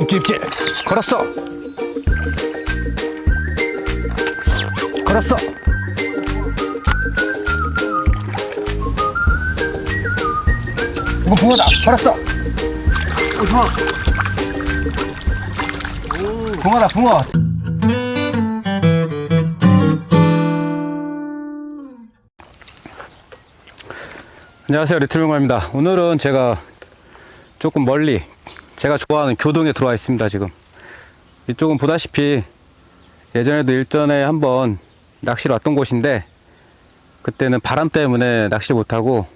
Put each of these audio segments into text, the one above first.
입질 입질 걸었어. 걸었어. 이거 붕어다. 걸었어. 오 좋아 붕어다 붕어 안녕하세요 리틀용마입니다. 오늘은 제가 조금 멀리 제가 좋아하는 교동에 들어와 있습니다 지금. 이쪽은 보다시피 예전에도 일전에 한번 낚시를 왔던 곳인데 그때는 바람 때문에 낚시 못하고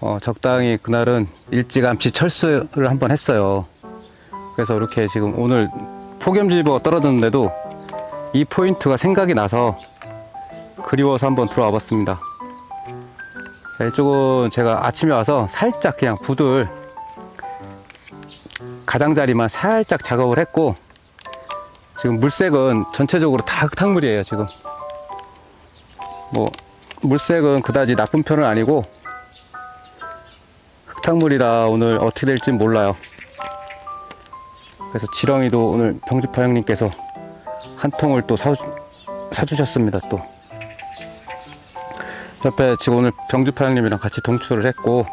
어, 적당히 그날은 일찌감치 철수를 한번 했어요. 그래서 이렇게 지금 오늘 폭염주의보가 떨어졌는데도 이 포인트가 생각이 나서 그리워서 한번 들어와 봤습니다. 자, 이쪽은 제가 아침에 와서 살짝 그냥 부들 가장자리만 살짝 작업을 했고 지금 물색은 전체적으로 다 흙탕물이에요 지금. 뭐 물색은 그다지 나쁜 편은 아니고 흙탕물이라 오늘 어떻게 될지 몰라요. 그래서 지렁이도 오늘 병주파 형님께서 한 통을 또 사주, 사주셨습니다 또 옆에 지금 오늘 병주파 형님이랑 같이 동출을 했고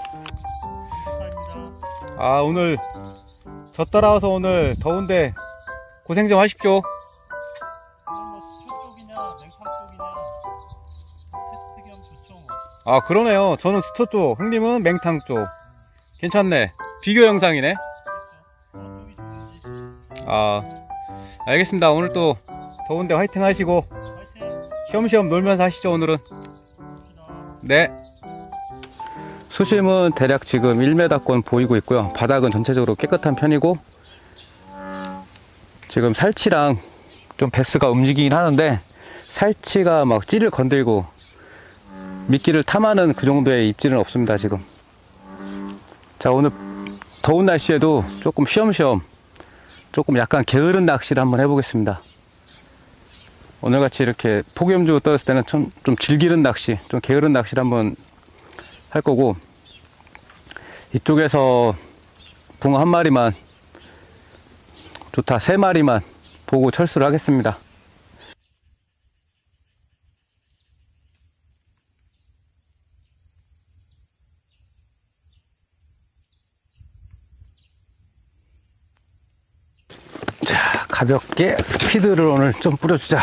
아 오늘 저 따라와서 오늘 더운데 고생 좀 하십시오. 아 그러네요. 저는 수초 쪽, 형님은 맹탕 쪽. 괜찮네. 비교 영상이네. 아 알겠습니다. 오늘 또 더운데 화이팅 하시고 쉬엄쉬엄 놀면서 하시죠 오늘은. 네. 수심은 대략 지금 1m권 보이고 있고요. 바닥은 전체적으로 깨끗한 편이고 지금 살치랑 좀 베스가 움직이긴 하는데 살치가 막 찌를 건들고 미끼를 탐하는 그 정도의 입질은 없습니다 지금. 자 오늘 더운 날씨에도 조금 쉬엄쉬엄 조금 약간 게으른 낚시를 한번 해보겠습니다. 오늘같이 이렇게 폭염주가 떨었을 때는 좀, 좀 질기른 낚시, 좀 게으른 낚시를 한번 할 거고 이쪽에서 붕어 한 마리만 좋다 세 마리만 보고 철수를 하겠습니다. 자 가볍게 스피드를 오늘 좀 뿌려주자.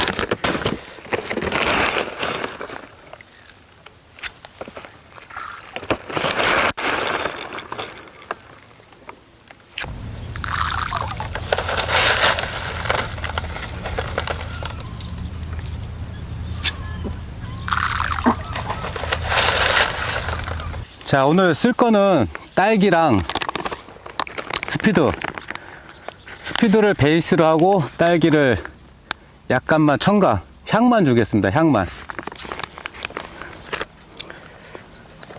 자 오늘 쓸 거는 딸기랑 스피드 스피드를 베이스로 하고 딸기를 약간만 첨가 향만 주겠습니다 향만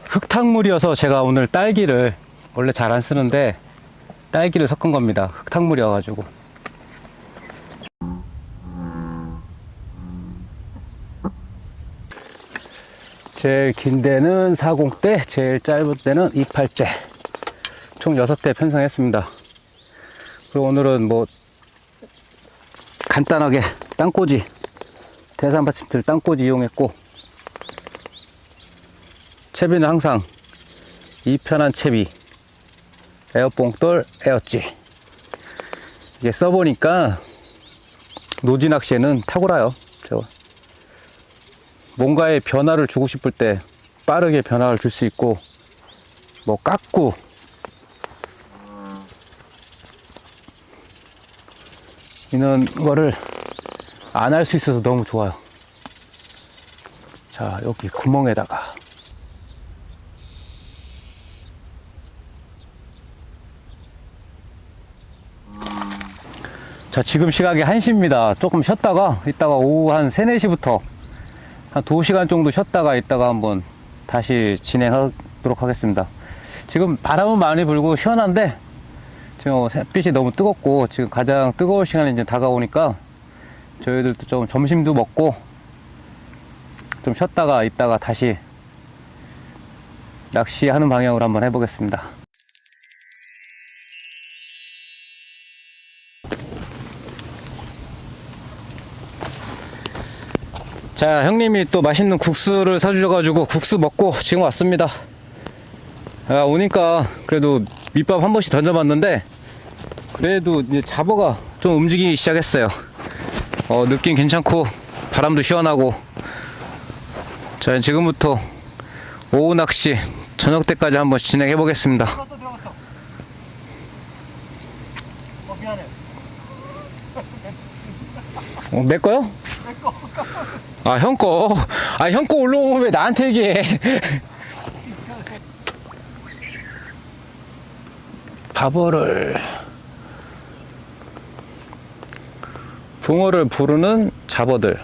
흙탕물이어서 제가 오늘 딸기를 원래 잘 안 쓰는데 딸기를 섞은 겁니다 흙탕물이어 가지고 제일 긴 데는 40대, 제일 짧은 데는 28대. 총 6대 편성했습니다. 그리고 오늘은 뭐, 간단하게 땅꽂이, 대산 받침틀 땅꽂이 이용했고, 채비는 항상 이 편한 채비, 에어뽕돌 에어찌. 이게 써보니까 노지 낚시에는 탁월해요. 저 뭔가의 변화를 주고 싶을 때 빠르게 변화를 줄 수 있고 뭐 깎고 이런 거를 안 할 수 있어서 너무 좋아요. 자 여기 구멍에다가. 자 지금 시각이 1시입니다. 조금 쉬었다가 이따가 오후 한 3, 4시부터 한 2시간 정도 쉬었다가 있다가 한번 다시 진행하도록 하겠습니다. 지금 바람은 많이 불고 시원한데 지금 햇빛이 너무 뜨겁고 지금 가장 뜨거운 시간이 이제 다가오니까 저희들도 좀 점심도 먹고 좀 쉬었다가 있다가 다시 낚시하는 방향으로 한번 해보겠습니다. 자, 형님이 또 맛있는 국수를 사주셔가지고 국수 먹고 지금 왔습니다. 아, 오니까 그래도 밑밥 한 번씩 던져봤는데 그래도 이제 잡어가 좀 움직이기 시작했어요. 어, 느낌 괜찮고 바람도 시원하고 자, 지금부터 오후 낚시 저녁 때까지 한번 진행해 보겠습니다. 어 내 거요? 아, 형 거. 아, 형 거 올라오면 왜 나한테 얘기해? 바보를. 붕어를 부르는 잡어들.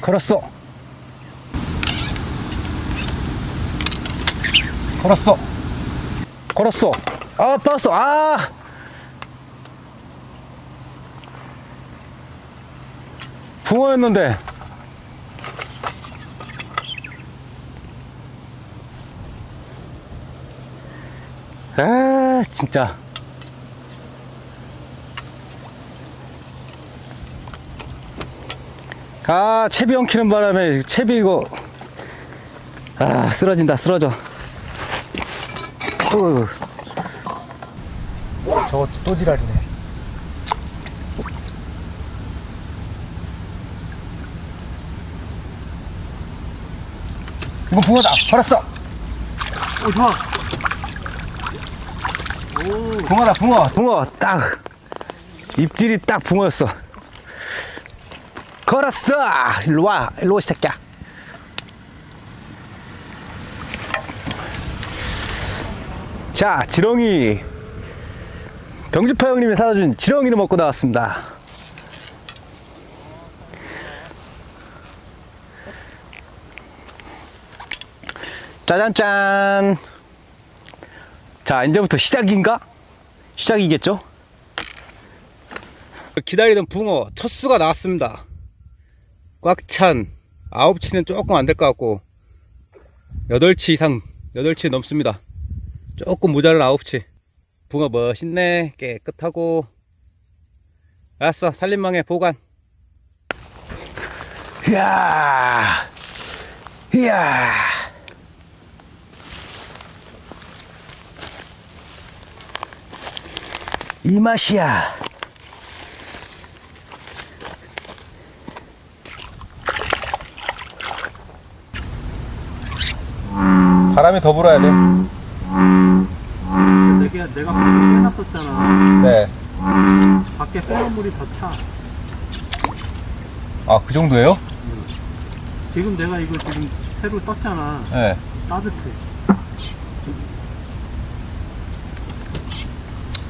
걸었어. 걸었어. 걸었어. 아, 빠졌어. 아! 붕어였는데. 아, 진짜. 아, 채비 엉키는 바람에 채비 이거 아, 쓰러진다. 쓰러져. 어휴. 저거 또 지랄이네. 이거 붕어다. 걸었어. 오 좋아 붕어다. 붕어. 붕어 딱 입질이 딱 붕어였어. 걸었어. 일로 와. 일로 와, 이 새끼야. 자, 지렁이. 병지파 형님이 사다준 지렁이를 먹고 나왔습니다. 짜잔짠. 자, 이제부터 시작인가? 시작이겠죠? 기다리던 붕어 첫 수가 나왔습니다. 꽉 찬 9치는 조금 안 될 것 같고 8치 이상 8치 넘습니다. 조금 모자란 9치. 붕어 멋있네. 깨끗하고 알았어. 살림망에 보관. 이야. 이야. 이 맛이야. 바람이 더 불어야 돼. 내가 내가 밖에 빼놨었잖아 네. 밖에 빼놓은 물이 더 차 아, 그 정도예요? 지금 내가 이거 지금 새로 떴잖아 네. 따뜻해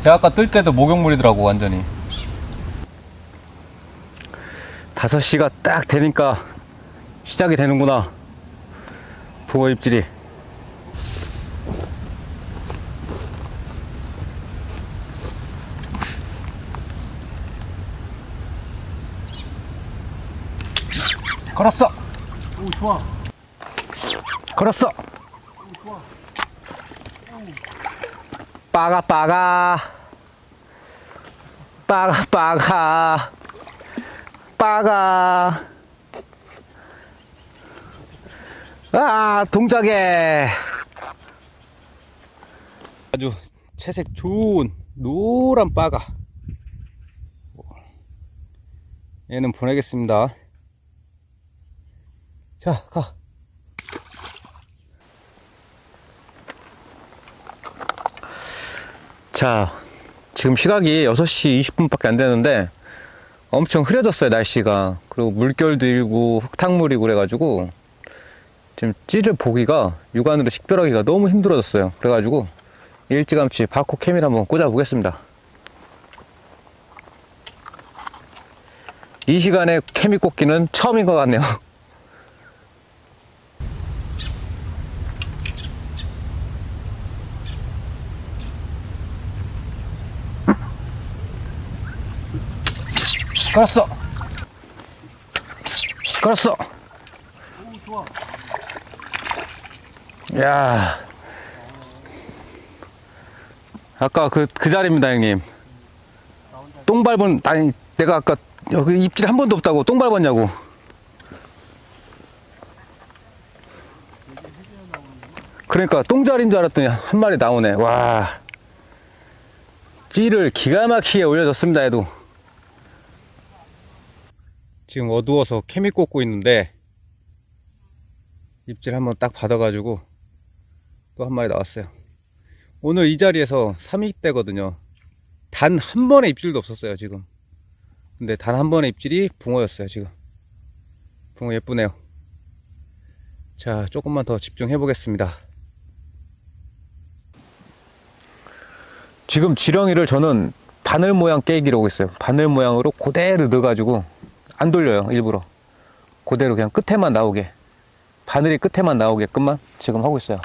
제가 아까 뜰 때도 목욕물이더라고, 완전히. 5시가 딱 되니까 시작이 되는구나. 붕어 입질이. 걸었어! 오 좋아 걸었어! 오 좋아 빠가 빠가 빠가 빠가. 빠가. 아 동작에. 아주 채색 좋은 노란 빠가. 얘는 보내겠습니다. 자가. 자, 지금 시각이 6시 20분밖에 안 되는데 엄청 흐려졌어요, 날씨가. 그리고 물결도 일고 흙탕물이고 그래가지고 지금 찌를 보기가 육안으로 식별하기가 너무 힘들어졌어요. 그래가지고 일찌감치 바코 캠을 한번 꽂아 보겠습니다. 이 시간에 케미 꽂기는 처음인 것 같네요. 걸었어. 걸었어. 야. 아까 그, 그 자리입니다, 형님. 똥 밟은, 아니, 내가 아까 여기 입질 한 번도 없다고 똥 밟았냐고. 그러니까 똥자리인 줄 알았더니 한 마리 나오네. 와. 찌를 기가 막히게 올려줬습니다, 얘도. 지금 어두워서 케미 꽂고 있는데, 입질 한번 딱 받아가지고, 또 한 마리 나왔어요. 오늘 이 자리에서 3위대거든요. 단 한 번의 입질도 없었어요, 지금. 근데 단 한 번의 입질이 붕어였어요, 지금. 붕어 예쁘네요. 자, 조금만 더 집중해 보겠습니다. 지금 지렁이를 저는 바늘 모양 깨기로 하고 있어요. 바늘 모양으로 그대로 넣어가지고 안 돌려요, 일부러. 그대로 그냥 끝에만 나오게. 바늘이 끝에만 나오게끔만 지금 하고 있어요.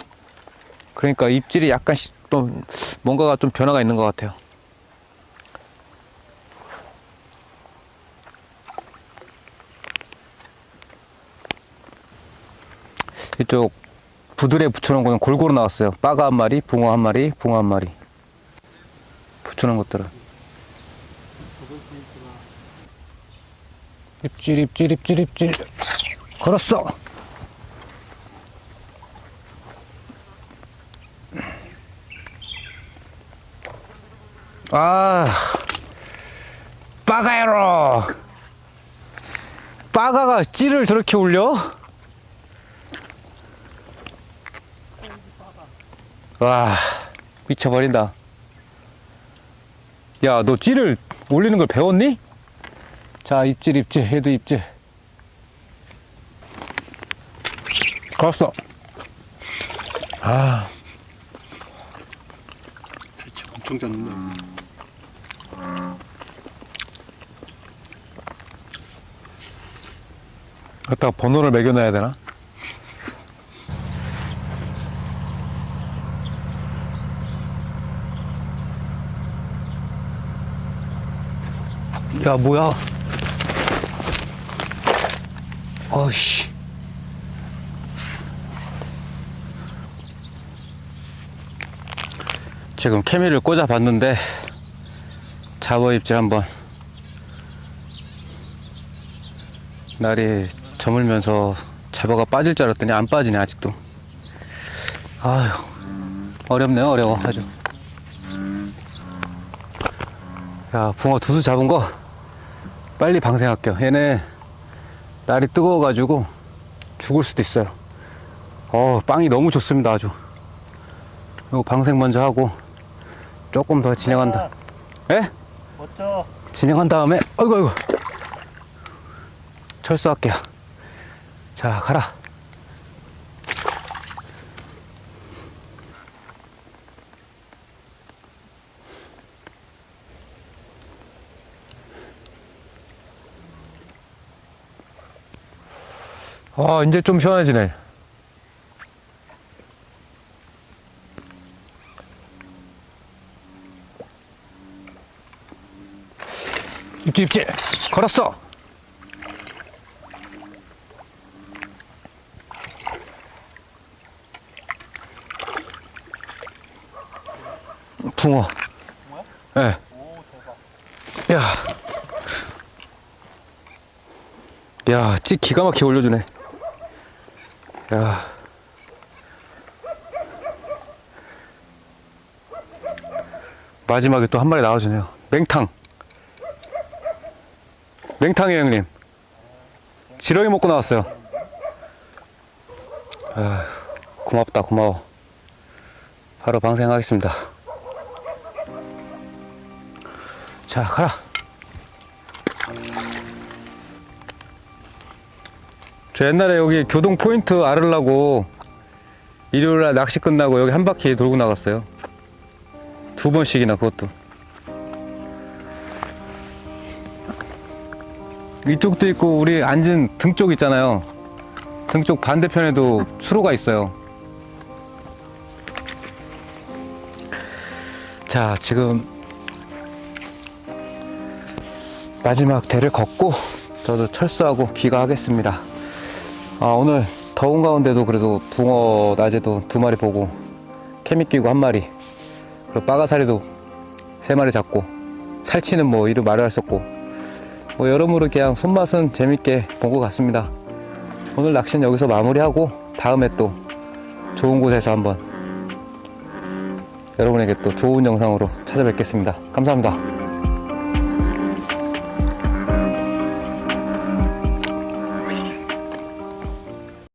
그러니까 입질이 약간 시- 좀 뭔가가 좀 변화가 있는 것 같아요. 이쪽 부들에 붙여놓은 거는 골고루 나왔어요. 빠가 한 마리, 붕어 한 마리, 붕어 한 마리. 붙여놓은 것들은. 저번 포인트가 입질, 입질, 입질, 입질. 걸었어. 아, 빠가야로. 빠가가 찌를 저렇게 올려? 와, 미쳐버린다. 야, 너 찌를 올리는 걸 배웠니? 자, 입질, 입질, 해도 입질. 걸었어. 아, 엄청 졌는데 갖다가 번호를 매겨놔야 되나? 야, 뭐야? 어씨. 지금 케미를 꽂아 봤는데, 잡어 입질 한번. 날이 저물면서 잡어가 빠질 줄 알았더니 안 빠지네, 아직도. 아휴, 어렵네요, 어려워, 아주. 야, 붕어 두수 잡은 거 빨리 방생할게요. 얘네 날이 뜨거워가지고 죽을 수도 있어요. 어, 빵이 너무 좋습니다, 아주. 이거 방생 먼저 하고 조금 더 진행한다. 예? 멋져 진행한 다음에, 아이고, 아이고. 철수할게요. 자, 가라. 아, 이제 좀 시원해지네. 입질, 입질. 걸었어. 붕어. 예. 오 대박 야. 야, 찌 기가 막히게 올려주네. 야. 마지막에 또 한 마리 나와주네요. 맹탕. 맹탕이에요, 형님. 지렁이 먹고 나왔어요. 아, 고맙다, 고마워. 바로 방생하겠습니다. 자, 가라. 저 옛날에 여기 교동 포인트 알으려고 일요일날 낚시 끝나고 여기 한 바퀴 돌고 나갔어요. 두 번씩이나 그것도. 이쪽도 있고 우리 앉은 등 쪽 있잖아요. 등 쪽 반대편에도 수로가 있어요. 자, 지금 마지막 대를 걷고 저도 철수하고 귀가하겠습니다. 아, 오늘 더운 가운데도 그래도 붕어 낮에도 두 마리 보고 케미 끼고 한 마리 그리고 빠가사리도 세 마리 잡고 살치는 뭐 이루 말을 없고 뭐 여러모로 그냥 손맛은 재밌게 본 것 같습니다. 오늘 낚시는 여기서 마무리하고 다음에 또 좋은 곳에서 한번 여러분에게 또 좋은 영상으로 찾아뵙겠습니다. 감사합니다.